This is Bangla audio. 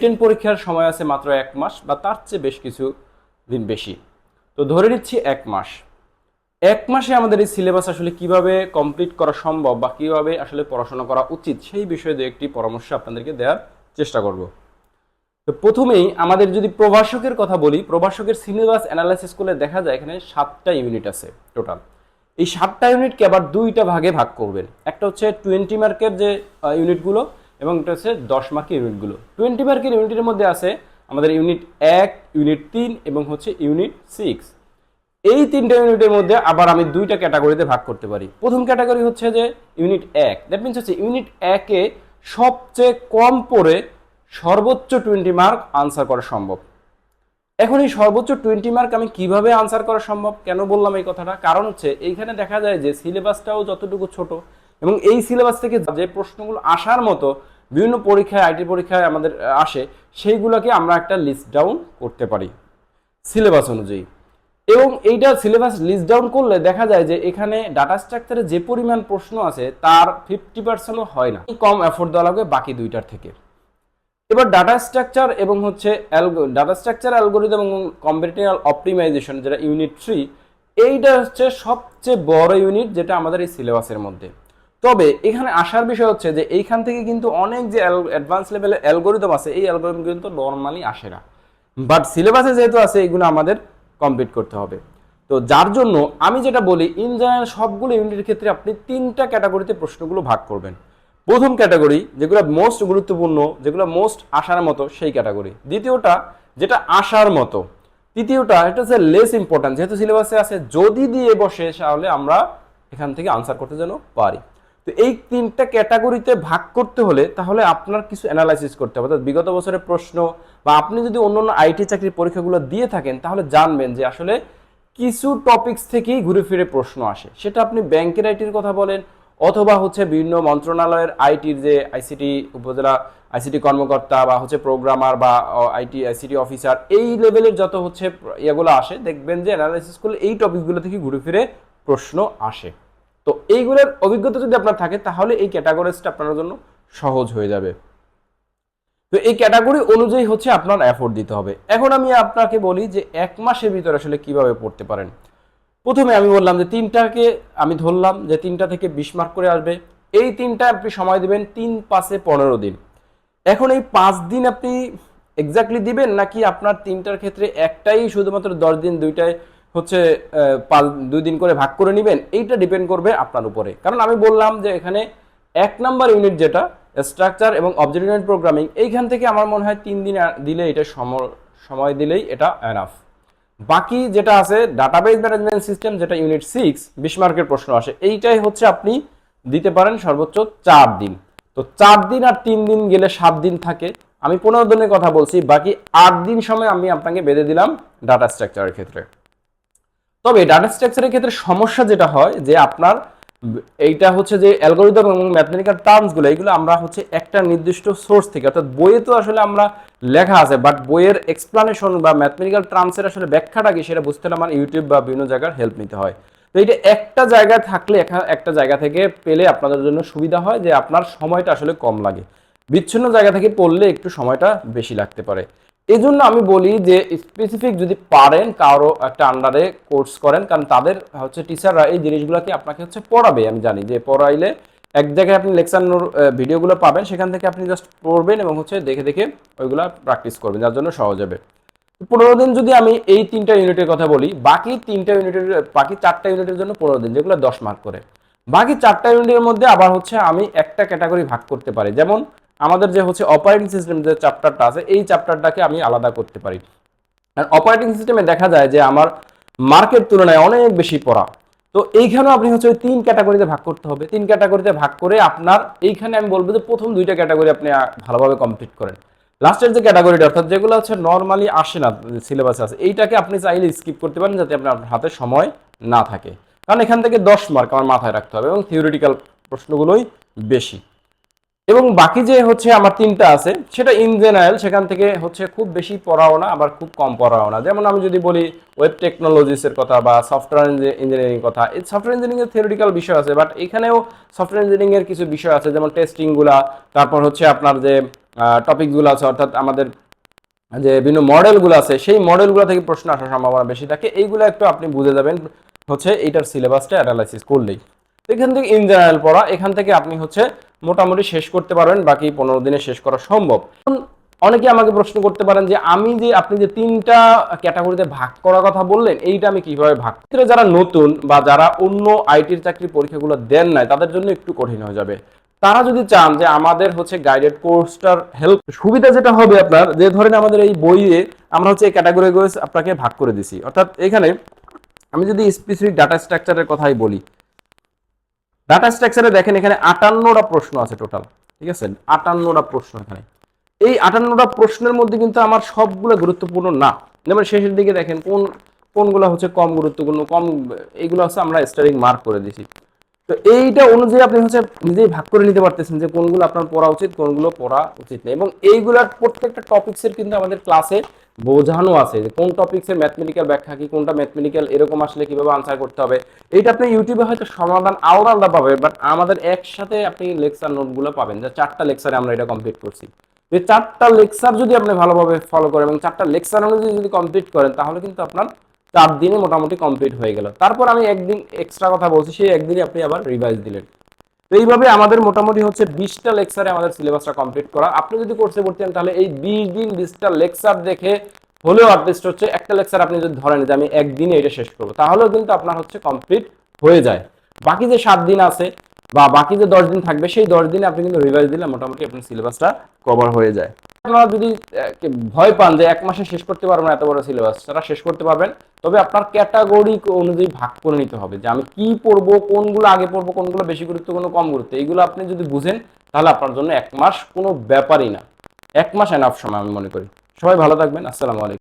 টেন পরীক্ষার সময় আছে মাত্র এক মাস বা তার চেয়ে বেশ কিছু দিন বেশি। তো ধরে নিচ্ছি এক মাস। এক মাসে আমাদের এই সিলেবাস আসলে কীভাবে কমপ্লিট করা সম্ভব বা কীভাবে আসলে পড়াশোনা করা উচিত সেই বিষয়ে দু একটি পরামর্শ আপনাদেরকে দেওয়ার চেষ্টা করব। তো প্রথমেই আমাদের যদি প্রভাষকের কথা বলি, প্রভাষকের সিলেবাস অ্যানালাইসিস করলে দেখা যায় এখানে সাতটা ইউনিট আছে টোটাল। এই সাতটা ইউনিটকে আবার দুইটা ভাগে ভাগ করবেন। একটা হচ্ছে টোয়েন্টি মার্কের যে ইউনিটগুলো এবং এটা হচ্ছে দশ মার্কের ইউনিটগুলো টোয়েন্টি মার্কের ইউনিটের মধ্যে আছে আমাদের ইউনিট এক ইউনিট তিন এবং হচ্ছে ইউনিট সিক্স এই তিনটা ইউনিটের মধ্যে আবার আমি দুইটা ক্যাটাগরিতে ভাগ করতে পারি। প্রথম ক্যাটাগরি হচ্ছে যে ইউনিট এক। দ্যাট মিনস হচ্ছে ইউনিট একে সবচেয়ে কম পড়ে সর্বোচ্চ টোয়েন্টি মার্ক আনসার করা সম্ভব। এখন এই সর্বোচ্চ টোয়েন্টি মার্ক আমি কীভাবে আনসার করা সম্ভব? কেন বললাম এই কথাটা? কারণ হচ্ছে এইখানে দেখা যায় যে সিলেবাসটাও যতটুকু ছোট এবং এই সিলেবাস থেকে যে প্রশ্নগুলো আসার মতো বিভিন্ন পরীক্ষায় আইটি পরীক্ষায় আমাদের আসে, সেইগুলোকে আমরা একটা লিস্ট ডাউন করতে পারি সিলেবাস অনুযায়ী। এবং এইটা সিলেবাস লিস্ট ডাউন করলে দেখা যায় যে এখানে ডাটা স্ট্রাকচারে যে পরিমাণ প্রশ্ন আছে, তার ফিফটি পার্সেন্টও হয় না। কম এফোর্ট দেওয়া লাগবে বাকি দুইটার থেকে। এবার ডাটা স্ট্রাকচার এবং হচ্ছে ডাটা স্ট্রাকচার অ্যালগোরিদম এবং কম্পিটিনাল অপটিমাইজেশন যেটা ইউনিট থ্রি এইটা হচ্ছে সবচেয়ে বড় ইউনিট যেটা আমাদের এই সিলেবাসের মধ্যে। তবে এখানে আসার বিষয় হচ্ছে যে এইখান থেকে কিন্তু অনেক যে অ্যাডভান্স লেভেলের অ্যালগোরিদম আছে, এই অ্যালগোরিদম কিন্তু নর্মালি আসে না। বাট সিলেবাসে যেহেতু আছে, এইগুলো আমাদের কমপ্লিট করতে হবে। তো যার জন্য আমি যেটা বলি ইন জেনারেল সবগুলো ইউনিটের ক্ষেত্রে আপনি তিনটা ক্যাটাগরিতে প্রশ্নগুলো ভাগ করবেন। প্রথম ক্যাটাগরি যেগুলো মোস্ট গুরুত্বপূর্ণ, যেগুলো মোস্ট আসার মতো, সেই ক্যাটাগরি দ্বিতীয়টা, যেটা আসার মতো। তৃতীয়টা, এটা হচ্ছে লেস ইম্পর্ট্যান্ট যেহেতু সিলেবাসে আছে, যদি দিয়ে বসে, তাহলে আমরা এখান থেকে আনসার করতে যেন পারি। তো এই তিনটা ক্যাটাগরিতে ভাগ করতে হলে তাহলে আপনার কিছু অ্যানালাইসিস করতে হবে। অর্থাৎ বিগত বছরের প্রশ্ন বা আপনি যদি অন্য অন্য আইটি চাকরির পরীক্ষাগুলো দিয়ে থাকেন, তাহলে জানবেন যে আসলে কিছু টপিকস থেকেই ঘুরে ফিরে প্রশ্ন আসে। সেটা আপনি ব্যাংকের আইটির কথা বলেন অথবা হচ্ছে বিভিন্ন মন্ত্রণালয়ের আইটির যে আইসিটি উপজেলা আইসিটি কর্মকর্তা বা হচ্ছে প্রোগ্রামার বা আইটি আইসিটি অফিসার এই লেভেলের যত হচ্ছে ইয়েগুলো আসে, দেখবেন যে অ্যানালাইসিস করলে এই টপিকগুলো থেকে ঘুরে ফিরে প্রশ্ন আসে। তো এইগুলোর অভিজ্ঞতা যদি আপনার থাকে, তাহলে এই ক্যাটাগরিজটা আপনার জন্য সহজ হয়ে যাবে। তো এই ক্যাটাগরি অনুযায়ী হচ্ছে আপনার এফোর্ট দিতে হবে। এখন আমি আপনাকে বলি যে এক মাসের ভিতরে আসলে কীভাবে পড়তে পারেন। প্রথমে আমি বললাম যে তিনটাকে আমি ধরলাম যে তিনটা থেকে বিশ মার্ক করে আসবে। এই তিনটা আপনি সময় দিবেন তিন পাঁচে পনেরো দিন। এখন এই পাঁচ দিন আপনি এক্স্যাক্টলি দিবেন নাকি আপনার তিনটার ক্ষেত্রে একটাই শুধুমাত্র দশ দিন, দুইটায় হচ্ছে পাল দুই দিন করে ভাগ করে নেবেন, এইটা ডিপেন্ড করবে আপনার উপরে। কারণ আমি বললাম যে এখানে এক নাম্বার ইউনিট যেটা স্ট্রাকচার এবং অবজেক্ট ইউনিট প্রোগ্রামিং এইখান থেকে আমার মনে হয় তিন দিন দিলে এটা সম- সময় দিলেই এটা এনাফ বাকি যেটা আছে ডাটাবেজ ম্যানেজমেন্ট সিস্টেম যেটা ইউনিট সিক্স বিশ মার্কের প্রশ্ন আসে, এইটাই হচ্ছে আপনি দিতে পারেন সর্বোচ্চ চার দিন। তো চার দিন আর তিন দিন গেলে সাত দিন থাকে। আমি পনেরো দিনের কথা বলছি, বাকি আট দিন সময় আমি আপনাকে বেঁধে দিলাম ডাটা স্ট্রাকচারের ক্ষেত্রে। তবে ডাটা স্ট্রাকচারের ক্ষেত্রে সমস্যা যেটা হয় যে আপনার, এইটা হচ্ছে যে অ্যালগোরিদম এবং ম্যাথমেটিক্যাল টার্মসগুলো এইগুলো আমরা হচ্ছে একটা নির্দিষ্ট সোর্স থেকে, অর্থাৎ বইয়ে তো আসলে আমরা লেখা আছে বাট বইয়ের এক্সপ্লানেশন বা ম্যাথমেটিক্যাল টার্মসের আসলে ব্যাখ্যাটা কি সেটা বুঝতে হলে আমার ইউটিউব বা বিভিন্ন জায়গার হেল্প নিতে হয়। তো এটা একটা জায়গায় থাকলে একটা জায়গা থেকে পেলে আপনাদের জন্য সুবিধা হয় যে আপনার সময়টা আসলে কম লাগে। বিচ্ছিন্ন জায়গা থেকে পড়লে একটু সময়টা বেশি লাগতে পারে। এই জন্য আমি বলি যে স্পেসিফিক যদি পারেন কারও একটা আন্ডারে কোর্স করেন, কারণ তাদের হচ্ছে টিচাররা এই জিনিসগুলোকে আপনাকে হচ্ছে পড়াবে, আমি জানি যে পড়াইলে এক জায়গায় আপনি লেকচার ভিডিওগুলো পাবেন, সেখান থেকে আপনি জাস্ট পড়বেন এবং হচ্ছে দেখে দেখে ওইগুলো প্র্যাকটিস করবেন, যার জন্য সহজ হবে। পনেরো দিন যদি আমি এই তিনটা ইউনিটের কথা বলি, বাকি তিনটা ইউনিটের বাকি চারটা ইউনিটের জন্য পনেরো দিন, যেগুলো দশ মার্ক করে। বাকি চারটা ইউনিটের মধ্যে আবার হচ্ছে আমি একটা ক্যাটাগরি ভাগ করতে পারি, যেমন আমাদের যে হচ্ছে অপারেটিং সিস্টেম যে চ্যাপ্টারটা আছে, এই চ্যাপ্টারটাকে আমি আলাদা করতে পারি। অপারেটিং সিস্টেমে দেখা যায় যে আমার মার্কেট তুলনায় অনেক বেশি পড়া। তো এইখানেও আপনি হচ্ছে ওই তিন ক্যাটাগরিতে ভাগ করতে হবে। তিন ক্যাটাগরিতে ভাগ করে আপনার এইখানে আমি বলব যে প্রথম দুইটা ক্যাটাগরি আপনি ভালোভাবে কমপ্লিট করেন। লাস্টের যে ক্যাটাগরিটা অর্থাৎ যেগুলো হচ্ছে নর্মালি আসে না সিলেবাসে আছে, এইটাকে আপনি চাইলে স্কিপ করতে পারেন যাতে আপনার হাতে সময় না থাকে। কারণ এখান থেকে দশ মার্ক আমার মাথায় রাখতে হবে এবং থিওরিটিক্যাল প্রশ্নগুলোই বেশি। এবং বাকি যে হচ্ছে আমার তিনটা আছে, সেটা ইন জেনারেল সেখান থেকে হচ্ছে খুব বেশি পড়াও না, আবার খুব কম পড়াও না। যেমন আমি যদি বলি ওয়েব টেকনোলজিসের কথা বা সফটওয়্যার ইঞ্জিনিয়ারিং কথা, এই সফটওয়্যার ইঞ্জিনিয়ারিং এর থিওরিটিক্যাল বিষয় আছে বাট এখানেও সফটওয়্যার ইঞ্জিনিয়ারিং এর কিছু বিষয় আছে, যেমন টেস্টিংগুলা তারপর হচ্ছে আপনার যে টপিকগুলো আছে, অর্থাৎ আমাদের যে বিভিন্ন মডেলগুলো আছে, সেই মডেলগুলো থেকে প্রশ্ন আসার সম্ভাবনা বেশি থাকে। এইগুলো একটু আপনি বুঝে যাবেন, হচ্ছে এইটার সিলেবাসটা অ্যানালাইসিস করলেই। এখান থেকে ইন জেনারেল পড়া, এখান থেকে আপনি হচ্ছে মোটামুটি শেষ করতে পারবেন, বাকি পনেরো দিনে শেষ করা সম্ভব। অনেকে আমাকে প্রশ্ন করতে পারেন যে, আমি যে আপনি যে তিনটা ক্যাটাগরিতে ভাগ করার কথা বললেন, এইটা আমি কীভাবে ভাগ যারা নতুন বা যারা অন্য আইটির চাকরি পরীক্ষাগুলো দেন নাই, তাদের জন্য একটু কঠিন হয়ে যাবে। তারা যদি চান যে, আমাদের হচ্ছে গাইডেড কোর্সটার হেল্প সুবিধা যেটা হবে আপনার, যে ধরেন আমাদের এই বইয়ে আমরা হচ্ছে এই ক্যাটাগরি আপনাকে ভাগ করে দিছি। অর্থাৎ এখানে আমি যদি স্পেসিফিক ডাটা স্ট্রাকচারের কথাই বলি ডাটা স্ট্রাকচারে দেখেন এখানে আটান্নটা প্রশ্ন আছে টোটাল ঠিক আছে? আটান্নটা প্রশ্ন এখানে। এই আটান্নটা প্রশ্নের মধ্যে কিন্তু আমার সবগুলো গুরুত্বপূর্ণ না। যেমন শেষের দিকে দেখেন কোন, কোনগুলো হচ্ছে কম গুরুত্বপূর্ণ, কম এইগুলো হচ্ছে আমরা স্টারিং মার্ক করে দিছি তো এইটা অনুযায়ী আপনি হচ্ছে নিজেই ভাগ করে নিতে পারতেছেন যে কোনগুলো আপনার পড়া উচিত, কোনগুলো পড়া উচিত নেই এবং এইগুলার প্রত্যেকটা টপিক্সের কিন্তু আমাদের ক্লাসে বোঝানো আছে যে কোন টপিক্সের ম্যাথমেটিক্যাল ব্যাখ্যা কি, কোনটা ম্যাথমেটিক্যাল এরকম আসলে কীভাবে আনসার করতে হবে। এইটা আপনি ইউটিউবে হয়তো সমাধান আলাদা আলাদা পাবে বাট আমাদের একসাথে আপনি লেকচার নোটগুলো পাবেন। যে চারটা লেকচারে আমরা এটা কমপ্লিট করছি। এই চারটা লেকচার যদি আপনি ভালোভাবে ফলো করেন এবং চারটা লেকচার অনুযায়ী যদি কমপ্লিট করেন, তাহলে কিন্তু আপনার চার দিনে মোটামুটি কমপ্লিট হয়ে গেল। তারপর আমি একদিন এক্সট্রা কথা বলছি, সেই একদিনই আপনি আবার রিভাইজ দিলেন। তো এইভাবে আমাদের মোটামুটি হচ্ছে বিশটা লেকচারে আমাদের সিলেবাসটা কমপ্লিট করা। আপনি যদি কোর্সে ভর্তি তাহলে এই বিশ দিন, বিশটা লেকচার দেখে হলেও অ্যাটলিস্ট হচ্ছে একটা লেকচার আপনি যদি ধরেন যে আমি একদিনে এটা শেষ করব, তাহলেও কিন্তু আপনার হচ্ছে কমপ্লিট হয়ে যায়। বাকি যে সাত দিন আছে বা বাকি যে দশ দিন থাকবে, সেই দশ দিনে আপনি কিন্তু রিভাইজ দিলে মোটামুটি আপনার সিলেবাসটা কভার হয়ে যায়। আপনারা যদি ভয় পান যে এক মাসে শেষ করতে পারবেন এত বড় সিলেবাস সেটা শেষ করতে পারবেন, তবে আপনার ক্যাটাগরি অনুযায়ী ভাগ করে নিতে হবে যে আমি কি পড়ব, কোনগুলো আগে পড়ব, কোনগুলো বেশি গুরুত্ব কোনো কম গুরুত্ব এইগুলো আপনি যদি বুঝেন, তাহলে আপনার জন্য এক মাস কোনো ব্যাপারই না। এক মাস এনাফ সময় আমি মনে করি। সবাই ভালো থাকবেন, আসসালামু আলাইকুম।